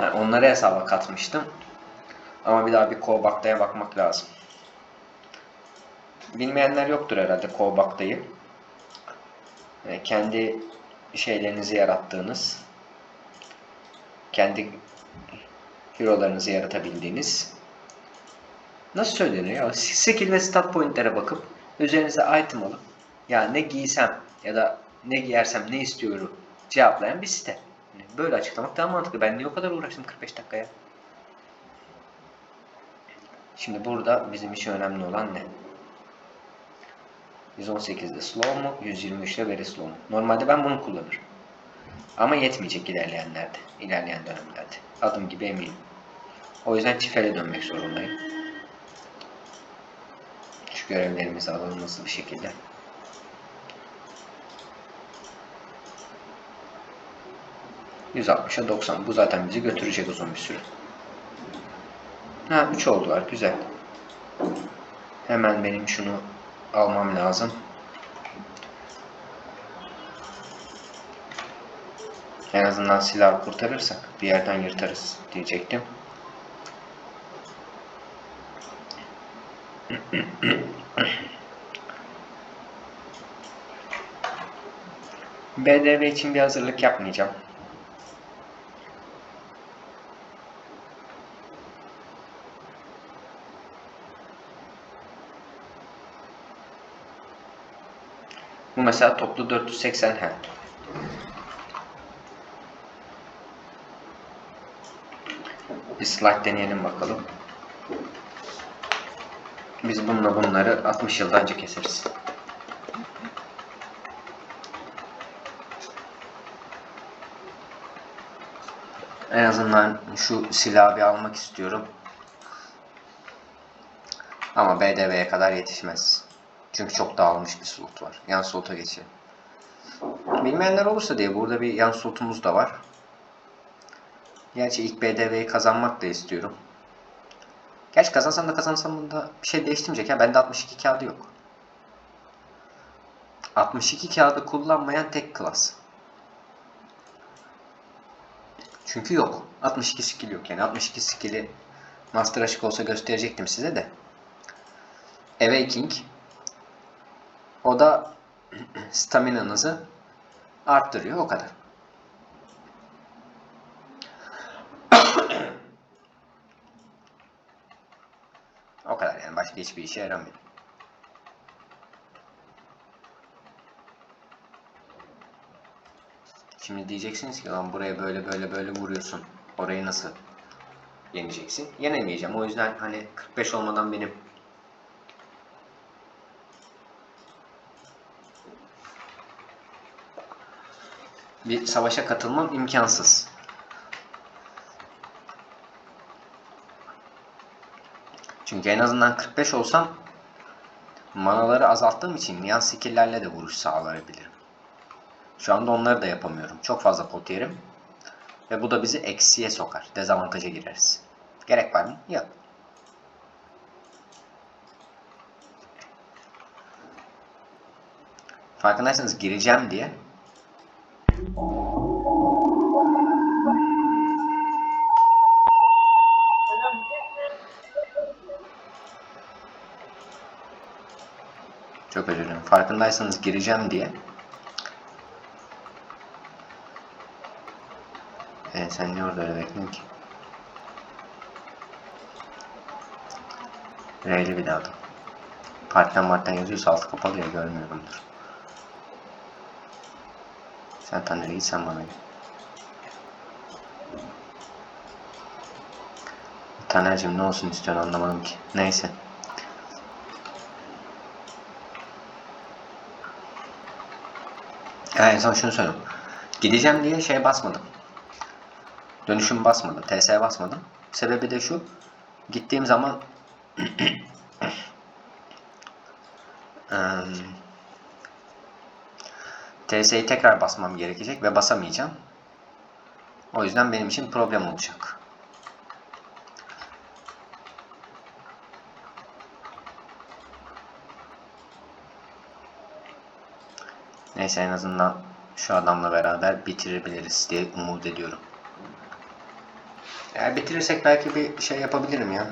Yani onları hesaba katmıştım. Ama bir daha bir Kovbakta'ya bakmak lazım. Bilmeyenler yoktur herhalde Kovbakta'yı. Yani kendi şeylerinizi yarattığınız, kendi hero'larınızı yaratabildiğiniz nasıl söylenir ya? Skill ve stat pointlere bakıp üzerinize item alıp ya ne giysem ya da ne giyersem ne istiyorum cevaplayan bir site. Böyle açıklamak daha mantıklı. Ben niye o kadar uğraştım 45 dakikaya? Şimdi burada bizim için önemli olan ne? 118'de slow mu? 123'de very slow mu? Normalde ben bunu kullanırım. Ama yetmeyecek ilerleyenlerde. ilerleyen dönemlerde. Adım gibi eminim. O yüzden çifele dönmek zorundayım. Şu görevlerimizi alalım hızlı bir şekilde. %60'a 90. Bu zaten bizi götürecek uzun bir süre. Ha 3 oldular. Güzel. Hemen benim şunu almam lazım. En azından silahı kurtarırsak bir yerden yırtarız diyecektim. BDV için bir hazırlık yapmayacağım. Mesela toplu 480 hem. Bir slide deneyelim bakalım. Biz bununla bunları 60 yılda önce keseriz. En azından şu silahı bir almak istiyorum. Ama BDV'ye kadar yetişmez. Çünkü çok dağılmış bir slot var. Yan slota geçelim. Bilmeyenler olursa diye burada bir yan slotumuz da var. Gerçi ilk BDV'yi kazanmak da istiyorum. Gerçi kazansam da kazansam bunda bir şey değiştirmeyecek ya. Bende 62 kağıdı yok. 62 kağıdı kullanmayan tek klas. Çünkü yok. 62 skill yok. Yani 62 skill'i Master Aşık olsa gösterecektim size de. Awakening o da staminanızı arttırıyor o kadar. o kadar yani başka hiçbir işe yaramıyor. Şimdi diyeceksiniz ki lan buraya böyle böyle böyle vuruyorsun. Orayı nasıl yeneceksin? Yenemeyeceğim. O yüzden hani 45 olmadan benim bir savaşa katılmam imkansız. Çünkü en azından 45 olsam manaları azalttığım için yan skill'lerle de vuruş sağlayabilirim. Şu anda onları da yapamıyorum. Çok fazla pot yerim. Ve bu da bizi eksiye sokar. Dezavantaja gireriz. Gerek var mı? Yok. Farkındaysanız gireceğim diye Çok özür dilerim. Farkındaysanız gireceğim diye. Evet sen niye orada öyle bekliyorsun ki? R'li bir da. Partiden marttan yazıyorsa altı kapalı ya görmüyorumdur. Sen Taner'e git sen bana git. Taner'cim ne olsun istiyorsun anlamadım ki. Neyse. Ha, en şunu söyleyeyim. Gideceğim diye şey basmadım. Dönüşüm basmadım. TS basmadım. Sebebi de şu. Gittiğim zaman Eee, TS'yi tekrar basmam gerekecek ve basamayacağım. O yüzden benim için problem olacak. Neyse en azından şu adamla beraber bitirebiliriz diye umut ediyorum. Eğer bitirirsek belki bir şey yapabilirim ya.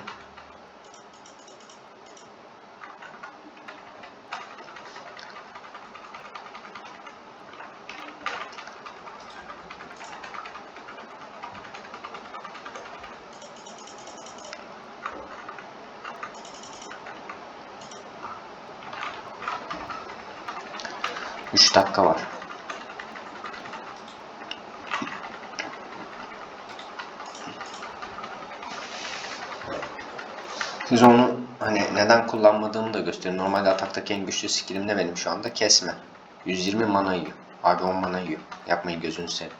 Üç dakika var. Siz onu hani neden kullanmadığımı da göstereyim. Normalde ataktaki en güçlü skillim de benim şu anda kesme. 120 mana yiyor. Abi 10 mana yiyor. Yapmayın gözünü seveyim.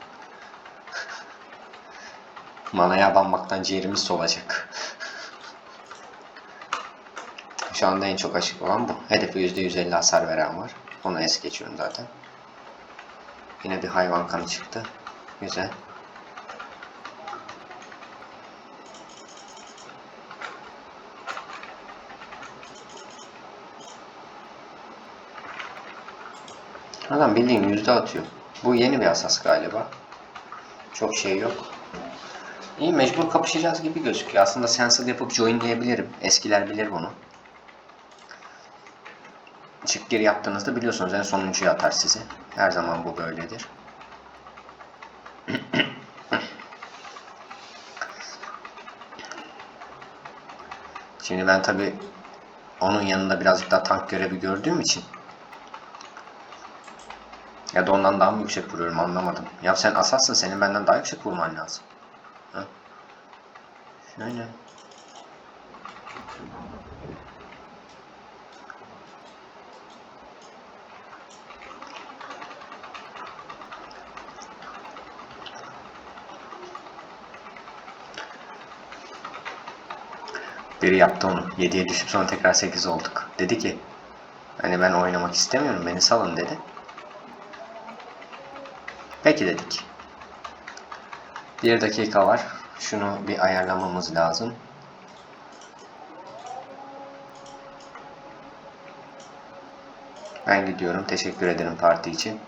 Manaya abanmaktan ciğerimiz solacak. Şu anda en çok açık olan bu. Hedefe %150 hasar veren var. Onu es geçiyorum zaten. Yine bir hayvan kanı çıktı. Güzel. Adam bildiğin yüzde atıyor. Bu yeni bir asas galiba. Çok şey yok. İyi mecbur kapışacağız gibi gözüküyor. Aslında sensor yapıp joinleyebilirim. Eskiler bilir bunu. Çık geri yaptığınızda biliyorsunuz en sonuncuya atar sizi. Her zaman bu böyledir. Şimdi ben tabi onun yanında birazcık daha tank görevi gördüğüm için ya da ondan daha mı yüksek vuruyorum anlamadım. Ya sen asassın senin benden daha yüksek vurman lazım. Ha? Şöyle. Biri yaptı onu. 7'ye düşüp sonra tekrar 8 olduk. Dedi ki hani ben oynamak istemiyorum beni salın dedi. Peki dedik. Bir dakika var. Şunu bir ayarlamamız lazım. Ben gidiyorum. Teşekkür ederim parti için.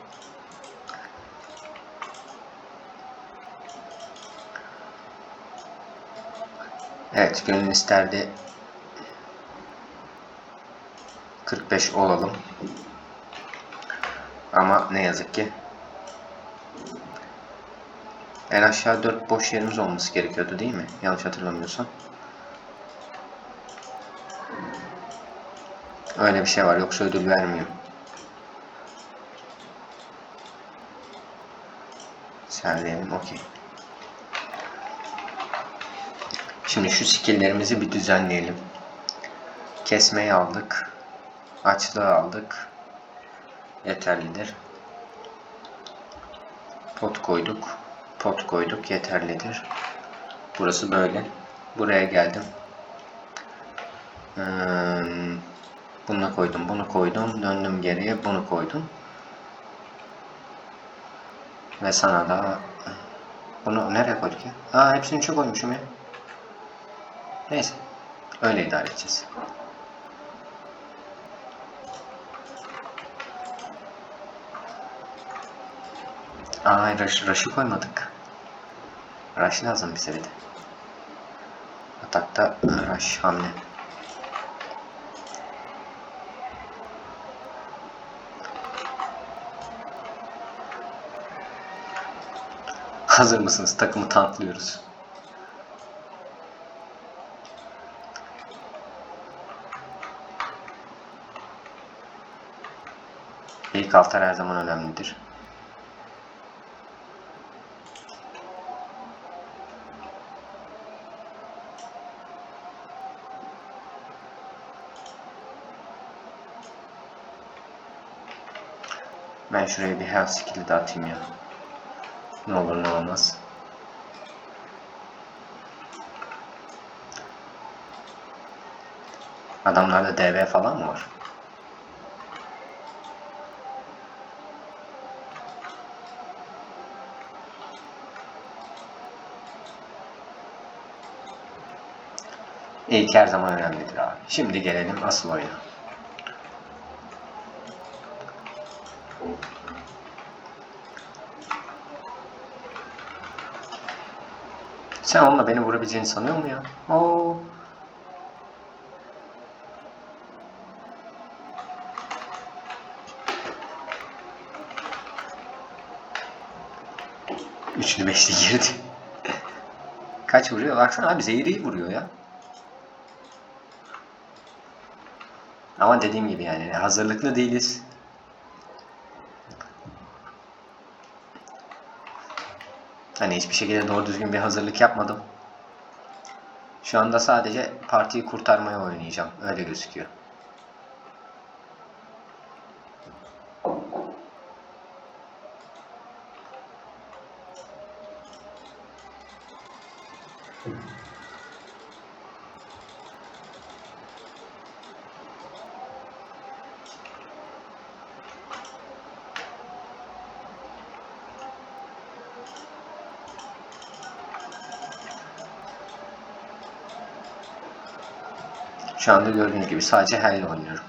Evet, gönül isterdi 45 olalım. Ama ne yazık ki en aşağı 4 boş yerimiz olması gerekiyordu değil mi? Yanlış hatırlamıyorsam. Öyle bir şey var yoksa ödül vermiyor. Serleyelim okey. Şimdi şu skilllerimizi bir düzenleyelim. Kesmeyi aldık. Açlığı aldık. Yeterlidir. Pot koyduk. Pot koyduk. Yeterlidir. Burası böyle. Buraya geldim. Hmm, bunu koydum. Bunu koydum. Döndüm geriye. Bunu koydum. Ve sana da bunu nereye koyduk ya? Aa hepsini çok koymuşum ya. Neyse. Öyle idare edeceğiz. Aa rush, rush'ı koymadık. Rush lazım bize bir de. Atakta rush hamle. Hazır mısınız? Takımı tanklıyoruz. İlk altar her zaman önemlidir. Ben şuraya bir health skill'i de atayım ya. Ne olur ne olmaz. Adamlarda DV falan mı var? İlk her zaman önemlidir abi. Şimdi gelelim asıl oyuna. Sen onunla beni vurabileceğini sanıyor mu ya? Oo. Üçlü beşli girdi. Kaç vuruyor? Baksana abi zehri vuruyor ya. Ama dediğim gibi yani hazırlıklı değiliz. Hani hiçbir şekilde doğru düzgün bir hazırlık yapmadım. Şu anda sadece partiyi kurtarmaya oynayacağım. Öyle gözüküyor. Şu anda gördüğünüz gibi sadece Hell oynuyorum.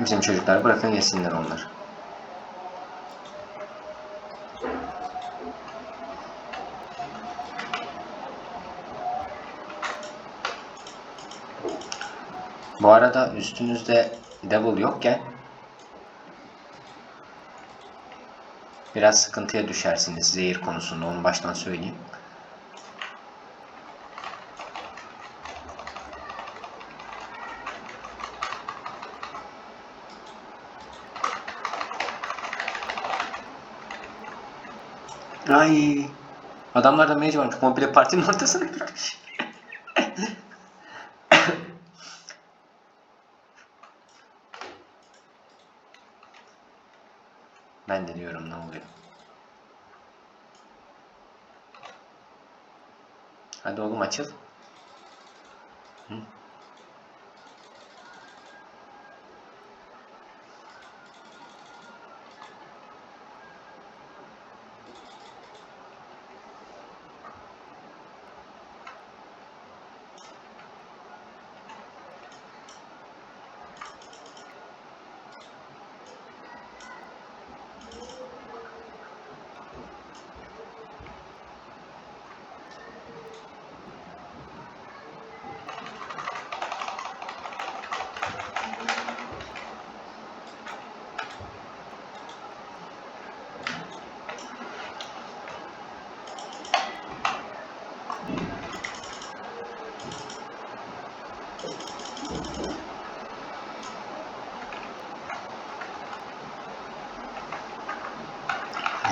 Bizim çocuklar bırakın yesinler onları. Bu arada üstünüzde devil yokken biraz sıkıntıya düşersiniz zehir konusunda onu baştan söyleyeyim. Ay. Adamlar da mage varmış. Komple partinin ortasına girmiş. Ben de diyorum ne oluyor. Hadi oğlum açıl. Hı?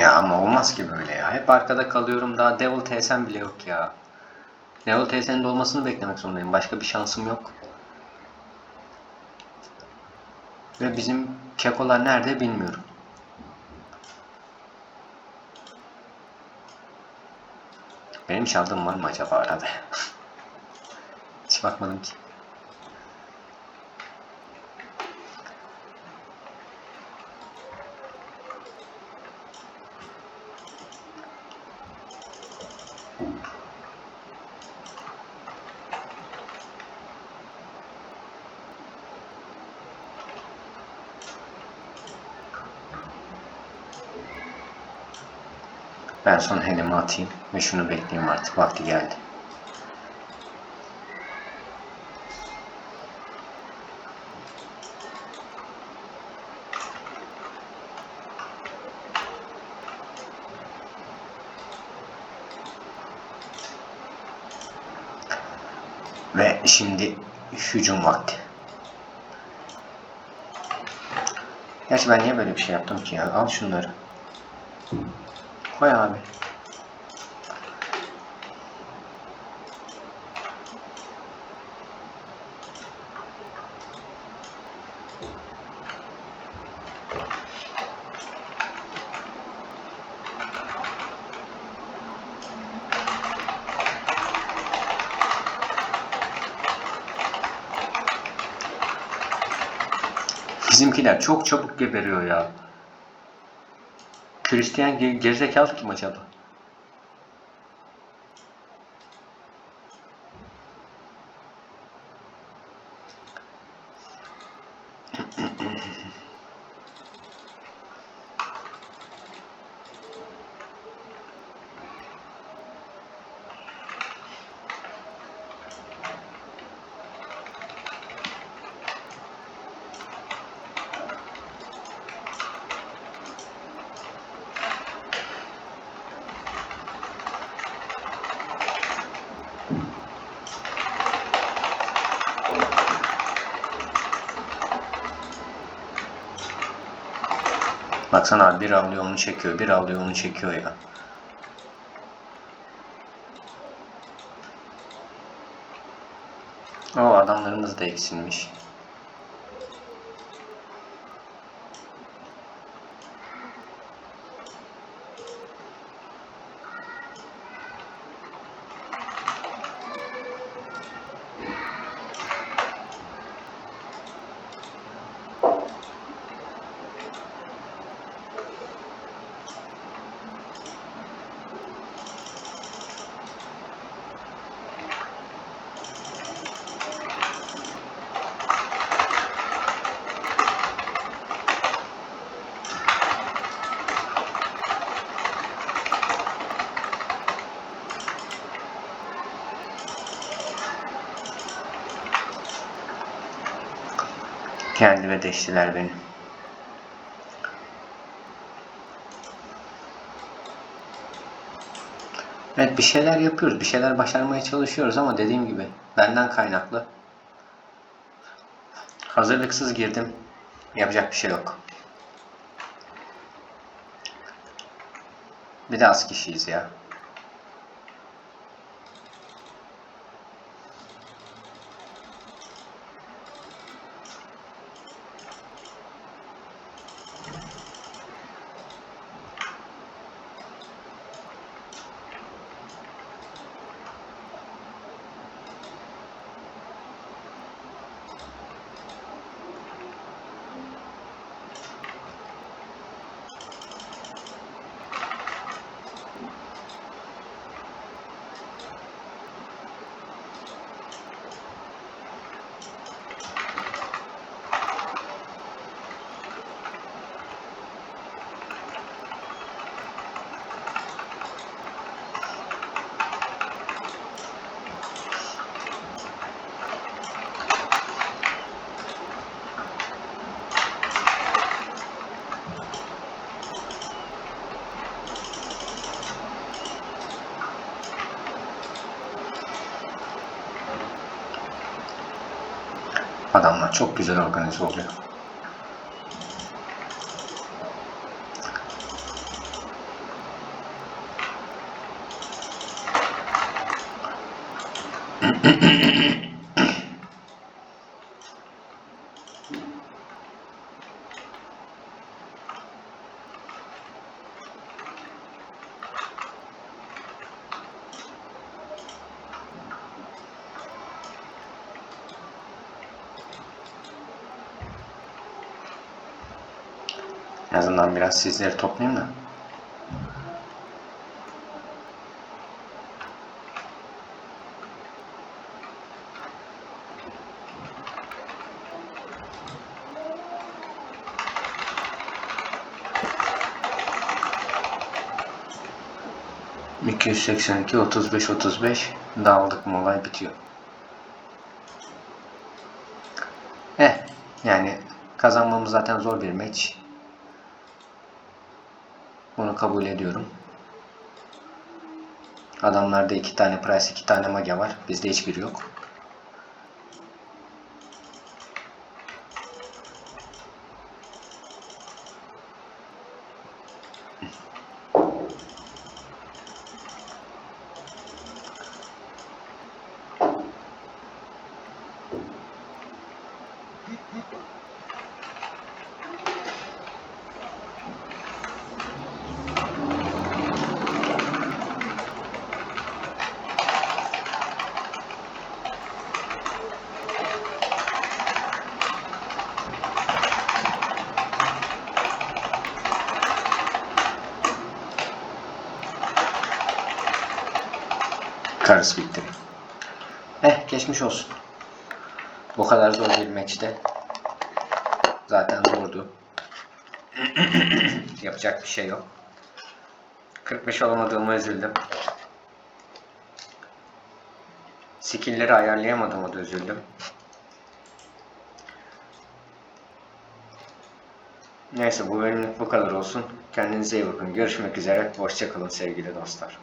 Ya ama olmaz ki böyle ya. Hep arkada kalıyorum daha Devil TSM bile yok ya. Devil TSM'de olmasını beklemek zorundayım. Başka bir şansım yok. Ve bizim kekolar nerede bilmiyorum. Benim çaldığım var mı acaba arada? Hiç bakmadım ki. Ben son helimi atayım ve şunu bekleyeyim artık. Vakti geldi. Ve şimdi hücum vakti. Gerçi ben niye böyle bir şey yaptım ki ya? Al şunları. Koy abi. Bizimkiler çok çabuk geberiyor ya. Hristiyan ge- gerizekalı kim acaba? Baksana abi bir alıyor onu çekiyor, bir alıyor onu çekiyor ya. O adamlarımız da eksilmiş. Kendime deştiler beni. Evet bir şeyler yapıyoruz. Bir şeyler başarmaya çalışıyoruz ama dediğim gibi benden kaynaklı. Hazırlıksız girdim. Yapacak bir şey yok. Bir de az kişiyiz ya. Adamlar çok güzel organize oluyor. En azından biraz sizleri toplayayım da. ...282, 35, 35... ...dağıldık mı olay bitiyor. Eh, yani... ...kazanmamız zaten zor bir maç. Kabul ediyorum. Adamlarda iki tane price, iki tane mage var. Bizde hiçbiri yok. Karısı bitti. Eh geçmiş olsun. Bu kadar zor bir maçte zaten zor zordu. Yapacak bir şey yok. 45 olamadığıma üzüldüm. Skill'leri ayarlayamadığıma da üzüldüm. Neyse bu bölümlük bu kadar olsun. Kendinize iyi bakın. Görüşmek üzere. Hoşçakalın sevgili dostlar.